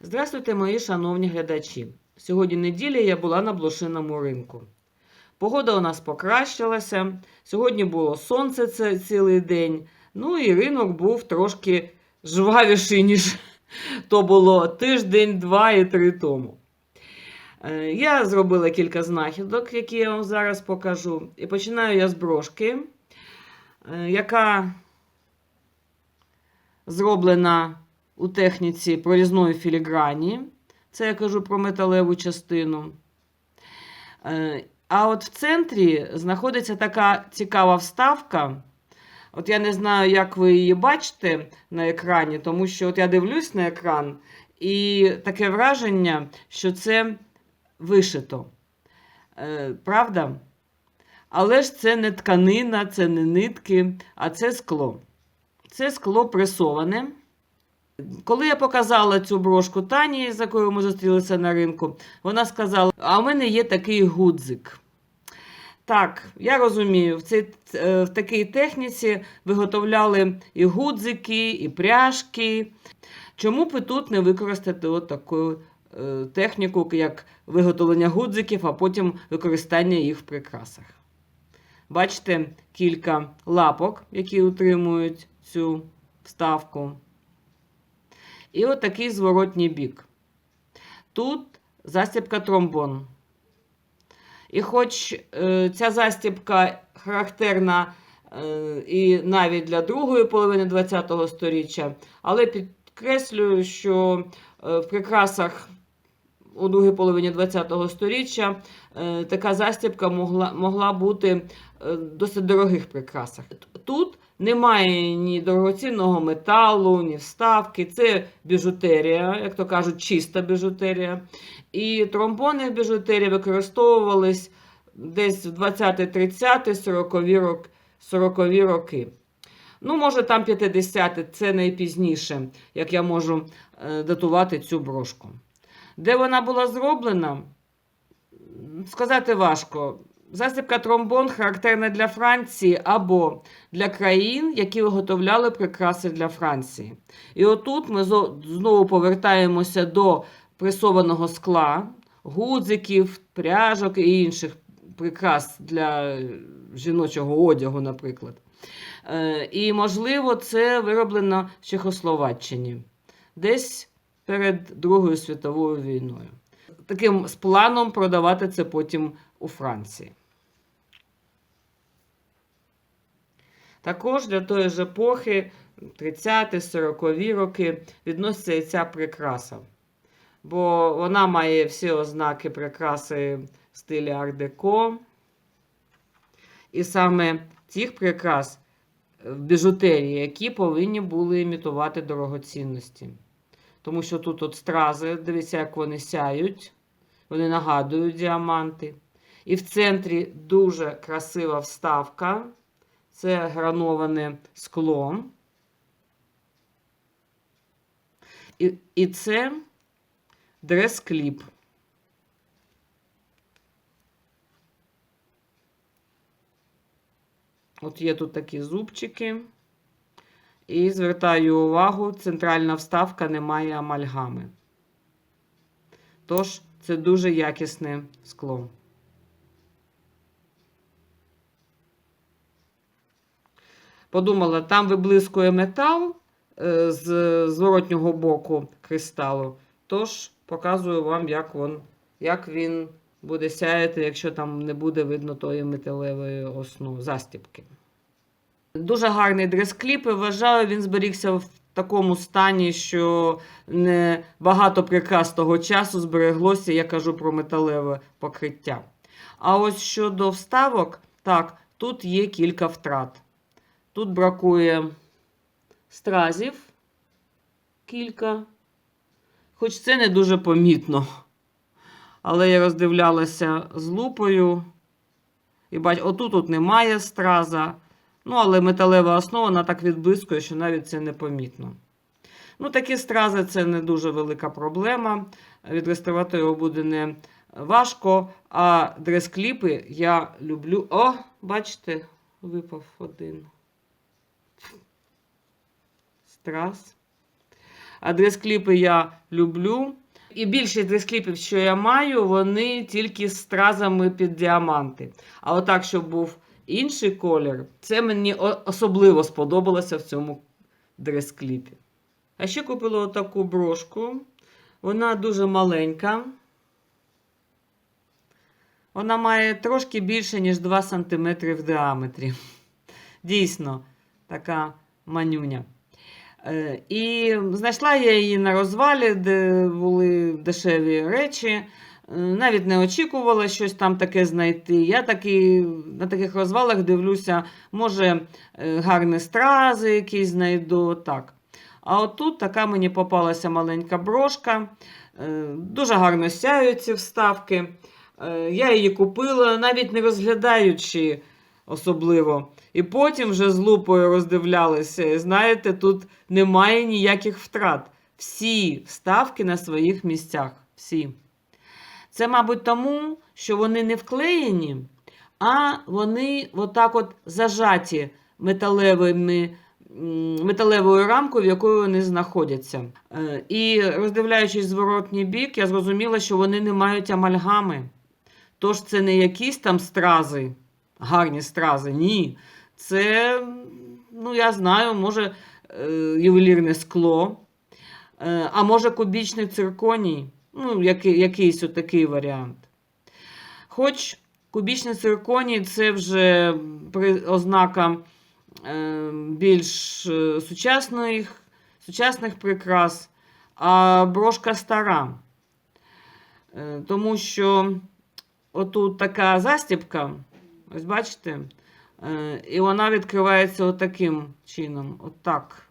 Здравствуйте, мої шановні глядачі. Сьогодні неділя я була на блошиному ринку. Погода у нас покращилася. Сьогодні було сонце це цілий день. Ну і ринок був трошки жвавіший, ніж то було тиждень, два і три тому. Е, Я зробила кілька знахідок, які я вам зараз покажу. І починаю я з брошки, е, яка зроблена техніці прорізної філіграні. Це я кажу про металеву частину. Е, А от в центрі знаходиться така цікава вставка. От я не знаю, як ви її бачите на екрані, тому що от я дивлюсь на екран, і таке враження, що це вишито. Е, Правда? Але ж це не тканина, це не нитки, а це скло. Це скло пресоване. Коли я показала цю брошку Тані, з якою ми зустрілися на ринку, вона сказала: а в мене є такий гудзик. Так, я розумію, в, цій, е, в такій техніці виготовляли і гудзики, і пряжки. Чому б тут не використати от таку е, техніку, як виготовлення гудзиків, а потім використання їх в прикрасах? Бачите кілька лапок, які утримують цю вставку. І от такий зворотній бік. Тут застібка тромбон. І хоч е, ця застібка характерна е, і навіть для другої половини ХХ століття, але підкреслюю, що е, в прикрасах у другій половині ХХ століття е, така застібка могла, могла бути досить дорогих прикрасах. Тут немає ні дорогоцінного металу, ні вставки. Це біжутерія, як то кажуть, чиста біжутерія. І тромбони в біжутерії використовувались десь в 20-30, 40-ві рок, 40-ві роки. Ну, може, там 50-ті, це найпізніше, як я можу е, датувати цю брошку. Де вона була зроблена? Сказати важко. Застібка тромбон характерна для Франції або для країн, які виготовляли прикраси для Франції. І отут ми знову повертаємося до пресованого скла, гудзиків, пряжок і інших прикрас для жіночого одягу, наприклад. Е, І, можливо, це вироблено в Чехословаччині, десь перед Другою світовою війною. Таким з планом продавати це потім у Франції. Також для тої ж епохи, 30-40 роки, відноситься і ця прикраса. Бо вона має всі ознаки прикраси в стилі ар-деко. І саме цих прикрас в біжутерії, які повинні були імітувати дорогоцінності. Тому що тут от стрази, дивіться, як вони сяють, вони нагадують діаманти. І в центрі дуже красива вставка. Це грановане скло. І, і це дрес-кліп. От є тут такі зубчики. І звертаю увагу, центральна вставка не має амальгами. Тож, це дуже якісне скло. Подумала, там виблискує метал е, з зворотнього боку кристалу. Тож показую вам, як, він, як він буде сяяти, якщо там не буде видно тої металевої основи застібки. Дуже гарний дрес-кліп, вважаю, він зберігся в такому стані, що не багато прикрас того часу збереглося, я кажу про металеве покриття. А ось щодо вставок, так, тут є кілька втрат. Тут бракує стразів кілька, хоч це не дуже помітно. Але я роздивлялася з лупою. І бач, отут тут немає страза. Ну, але металева основа вона так відблискує, що навіть це непомітно. Ну, такі стрази це не дуже велика проблема. Відреставрувати його буде не важко. А дрес-кліпи я люблю. О, бачите, випав один страз. А дрес-кліпи я люблю. І більшість дрес-кліпів, що я маю, вони тільки з стразами під діаманти. А отак, щоб був інший колір, це мені особливо сподобалося в цьому дрес-кліпі. А ще купила отаку брошку. Вона дуже маленька. Вона має трошки більше, ніж 2 см в діаметрі. Дійсно, така манюня. Е, І знайшла я її на розвалі, де були дешеві речі. Е, Навіть не очікувала щось там таке знайти. Я таки, на таких розвалах дивлюся, може, е, гарні стрази якісь знайду. Так. А отут така мені попалася маленька брошка. Дуже гарно сяють ці вставки. Я її купила, навіть не розглядаючи особливо. І потім вже з лупою роздивлялися. І знаєте, тут немає ніяких втрат. Всі вставки на своїх місцях. Всі. Це, мабуть, тому, що вони не вклеєні, а вони отак от зажаті металевими, металевою рамкою, в якої вони знаходяться. Е, І роздивляючись зворотній бік, я зрозуміла, що вони не мають амальгами. Тож це не якісь там стрази, гарні стрази, ні. Це, ну, я знаю, може, е, ювелірне скло, е, а може кубічний цирконій. Ну, який, якийсь отакий варіант. Хоч кубічний цирконій це вже ознака е, більш сучасних, сучасних прикрас, а брошка стара. Тому що отут така застібка, ось бачите, е, і вона відкривається отаким чином. Отак.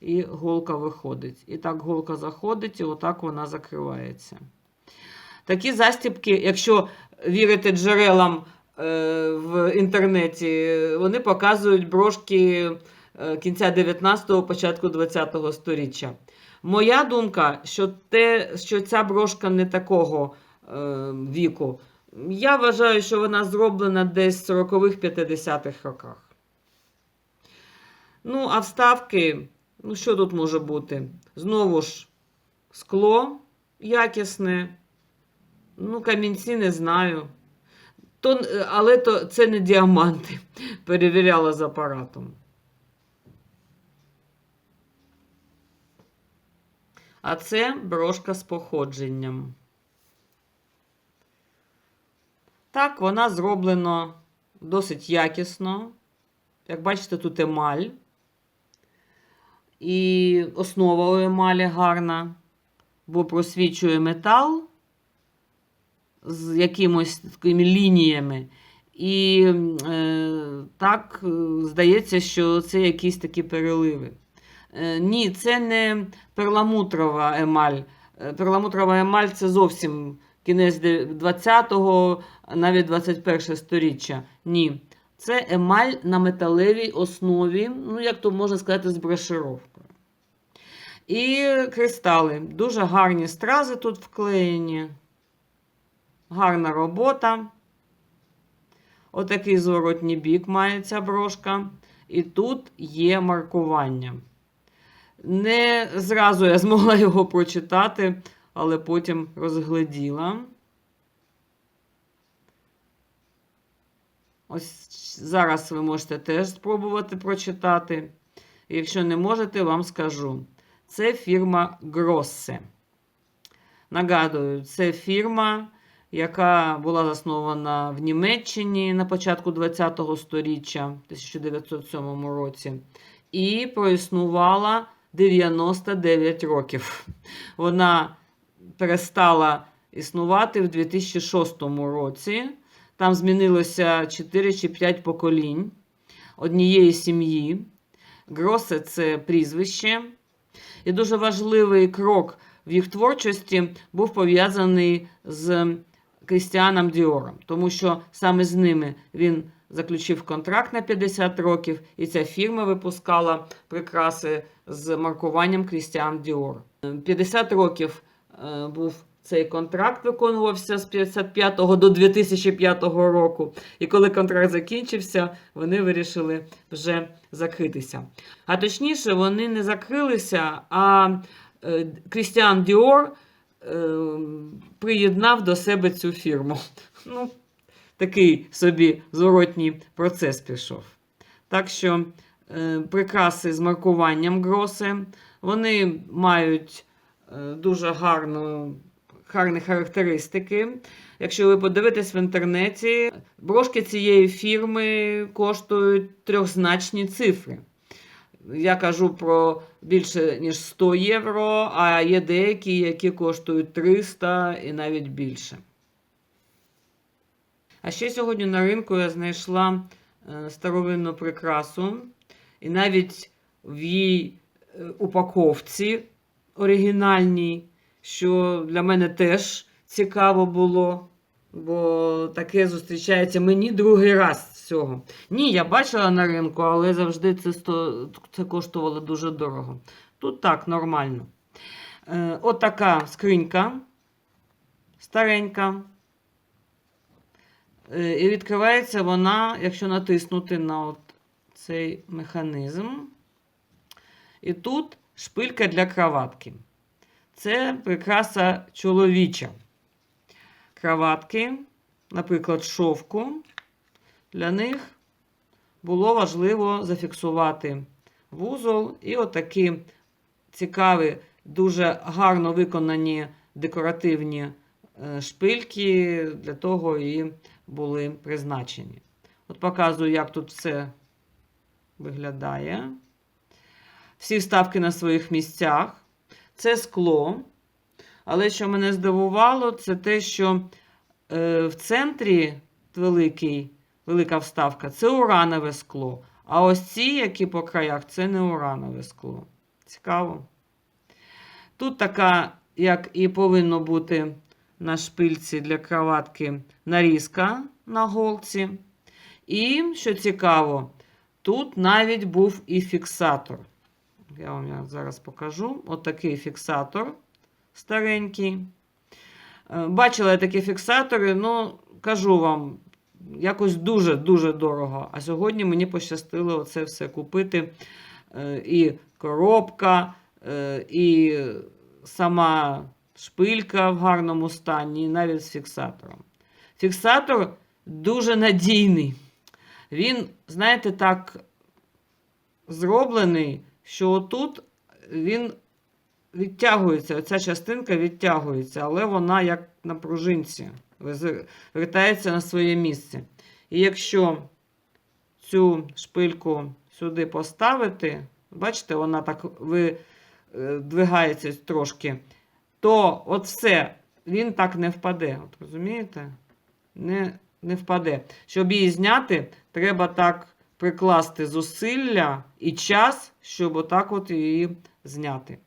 І голка виходить. І так голка заходить, і отак вона закривається. Такі застібки, якщо вірити джерелам е, в інтернеті, вони показують брошки е, кінця 19-го, початку 20-го сторіччя. Моя думка, що, те, що ця брошка не такого віку. Я вважаю, що вона зроблена десь в 40-х, 50-х роках. Ну, а вставки, ну що тут може бути? Знову ж скло якісне. Ну, камінці не знаю. То, але то, це не діаманти. Перевіряла з апаратом. А це брошка з походженням. Так, вона зроблена досить якісно. Як бачите, тут емаль. І основа у емалі гарна, бо просвічує метал з якимось такими лініями. І е, так здається, що це якісь такі переливи. Е, ні, це не перламутрова емаль. Е, Перламутрова емаль це зовсім кінець 20-го, навіть 21 сторіччя. Ні. Це емаль на металевій основі, ну, як то можна сказати, з брошировкою. І кристали. Дуже гарні стрази тут вклеєні. Гарна робота. Отакий зворотній бік має ця брошка. І тут є маркування. Не зразу я змогла його прочитати, але потім розгляділа. Ось зараз ви можете теж спробувати прочитати. Якщо не можете, вам скажу. Це фірма Grosse. Нагадую, це фірма, яка була заснована в Німеччині на початку ХХ століття, в 1907 році, і проіснувала 99 років. Вона перестала існувати в 2006 році. Там змінилося 4 чи 5 поколінь однієї сім'ї. Гросе це прізвище. І дуже важливий крок в їх творчості був пов'язаний з Крістіаном Діором, тому що саме з ними він заключив контракт на 50 років, і ця фірма випускала прикраси з маркуванням Крістіан Діор. 50 років був цей контракт виконувався з 55 до 2005 року. І коли контракт закінчився, вони вирішили вже закритися. А точніше, вони не закрилися, а е, Крістіан Діор е, приєднав до себе цю фірму. Ну, такий собі зворотній процес пішов. Так що е, прикраси з маркуванням гроси, вони мають е, дуже гарну, гарні характеристики. Якщо ви подивитесь в інтернеті, брошки цієї фірми коштують трьохзначні цифри. Я кажу про більше ніж 100 євро, а є деякі, які коштують 300 і навіть більше. А ще сьогодні на ринку я знайшла е, старовинну прикрасу, і навіть в її е, упаковці оригінальній, що для мене теж цікаво було, бо таке зустрічається мені другий раз з цього. Ні, я бачила на ринку, але завжди це, сто... це коштувало дуже дорого. Тут так, нормально. Е, от така скринька старенька. Е, І відкривається вона, якщо натиснути на от цей механізм. І тут шпилька для краватки. Це прикраса чоловіча. Краватки, наприклад, шовку. Для них було важливо зафіксувати вузол і отакі цікаві, дуже гарно виконані декоративні е, шпильки для того і були призначені. От показую, як тут все виглядає. Всі вставки на своїх місцях. Це скло. Але що мене здивувало, це те, що е, в центрі великий, велика вставка це уранове скло. А ось ці, які по краях, це не уранове скло. Цікаво. Тут така, як і повинно бути на шпильці для кроватки, нарізка на голці. І, що цікаво, тут навіть був і фіксатор. Я вам зараз покажу. Отакий фіксатор старенький. Е, Бачила я такі фіксатори, ну, кажу вам, якось дуже-дуже дорого. А сьогодні мені пощастило це все купити. Е, І коробка, е, і сама шпилька в гарному стані, і навіть з фіксатором. Фіксатор дуже надійний. Він, знаєте, так зроблений, що отут він відтягується, оця частинка відтягується, але вона як на пружинці вертається на своє місце. І якщо цю шпильку сюди поставити, бачите, вона так видвигається трошки, то от все, він так не впаде. От розумієте? Не, не впаде. Щоб її зняти, треба так прикласти зусилля і час, щоб отак от її зняти.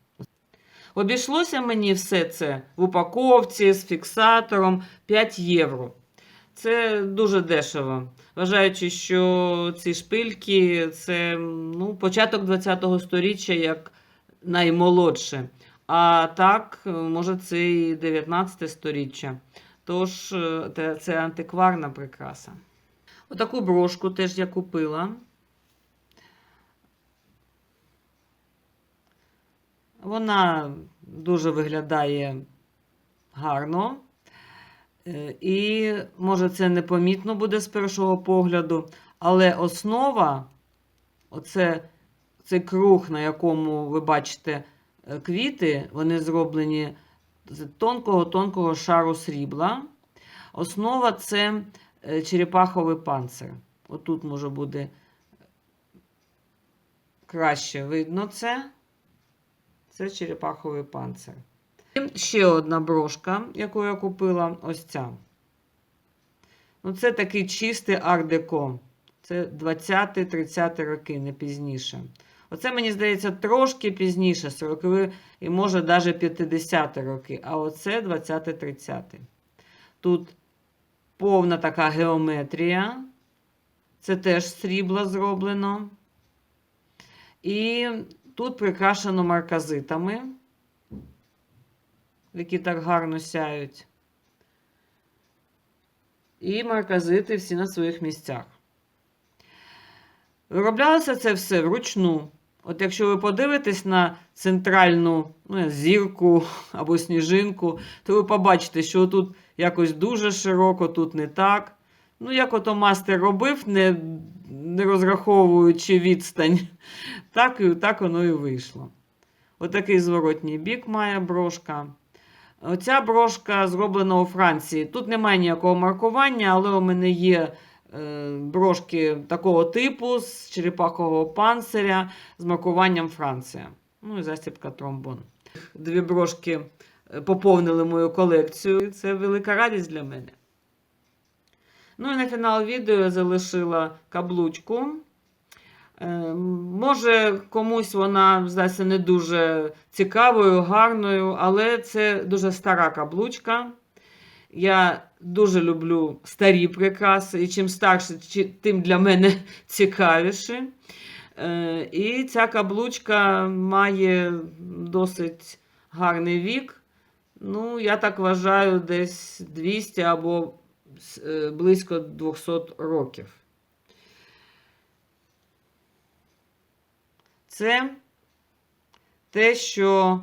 Обійшлося мені все це в упаковці з фіксатором 5 євро. Це дуже дешево. Вважаючи, що ці шпильки це ну, початок 20-го сторіччя як наймолодше. А так, може, це і 19 сторіччя. Тож, е, це антикварна прикраса. Отаку брошку теж я купила. Вона дуже виглядає гарно. Е, І може це непомітно буде з першого погляду, але основа, оце, цей круг, на якому ви бачите е, квіти, вони зроблені з тонкого-тонкого шару срібла. Основа це черепаховий панцир. Отут може буде краще видно це. Це черепаховий панцир. І ще одна брошка, яку я купила, ось ця. Ну, це такий чистий ар-деко. Це 20-30 роки, не пізніше. Оце, мені здається, трошки пізніше, 40 і може навіть 50 роки. А оце 20-30. Тут повна така геометрія. Це теж срібла зроблено. І тут прикрашено марказитами. які так гарно сяють. І марказити всі на своїх місцях. Вироблялося це все вручну. От якщо ви подивитесь на центральну ну, зірку або сніжинку, то ви побачите, що тут якось дуже широко, тут не так. Ну, як ото мастер робив, не, не розраховуючи відстань, так, і, так воно і вийшло. Отакий зворотній бік має брошка. Оця брошка зроблена у Франції. Тут немає ніякого маркування, але у мене є брошки такого типу з черепахового панциря з маркуванням Франція. Ну і застібка тромбон. Дві брошки е, поповнили мою колекцію. Це велика радість для мене. Ну і на фінал відео я залишила каблучку. Е, Може, комусь вона здається не дуже цікавою, гарною, але це дуже стара каблучка. Я дуже люблю старі прикраси, і чим старше, тим для мене цікавіше. Е, І ця каблучка має досить гарний вік. Ну, я так вважаю, десь 200 або е, близько 200 років. Це те, що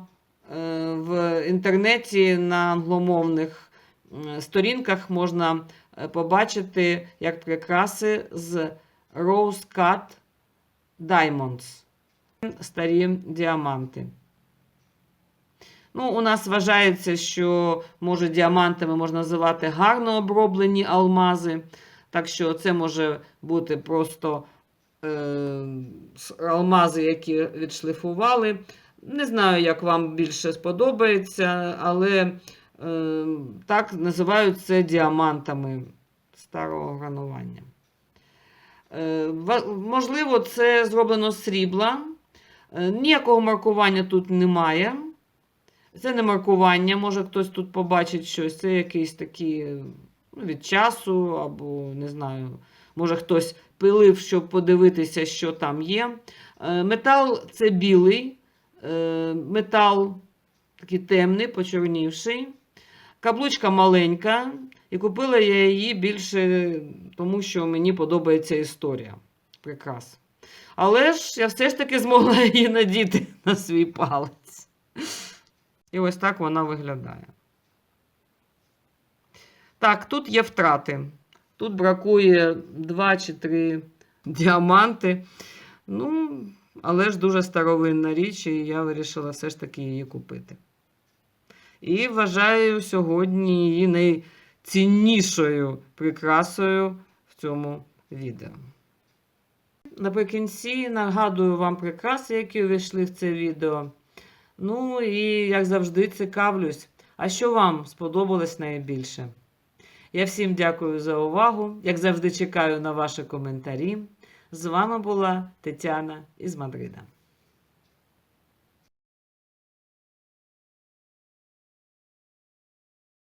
е, в інтернеті на англомовних сторінках можна е, побачити як прикраси з Rose Cut Diamonds. Старі діаманти. Ну, у нас вважається, що може діамантами можна називати гарно оброблені алмази. Так що це може бути просто е, алмази, які відшліфували. Не знаю, як вам більше сподобається, але е, так називають це діамантами старого гранування. Е, можливо, це зроблено з срібла. Е, ніякого маркування тут немає. Це не маркування, може хтось тут побачить щось. Це якийсь такий ну, від часу, або не знаю, може хтось пилив, щоб подивитися, що там є. Е, Метал це білий, метал такий темний, почорнівший. Каблучка маленька, і купила я її більше, тому що мені подобається історія. Прикрас. Але ж я все ж таки змогла її надіти на свій палець. І ось так вона виглядає. Так, тут є втрати. Тут бракує 2 чи 3 діаманти. Ну, але ж дуже старовинна річ, і я вирішила все ж таки її купити. І вважаю сьогодні її найціннішою прикрасою в цьому відео. Наприкінці нагадую вам прикраси, які увійшли в це відео. Ну і, як завжди, цікавлюсь, а що вам сподобалось найбільше? Я всім дякую за увагу. Як завжди, чекаю на ваші коментарі. З вами була Тетяна із Мадрида.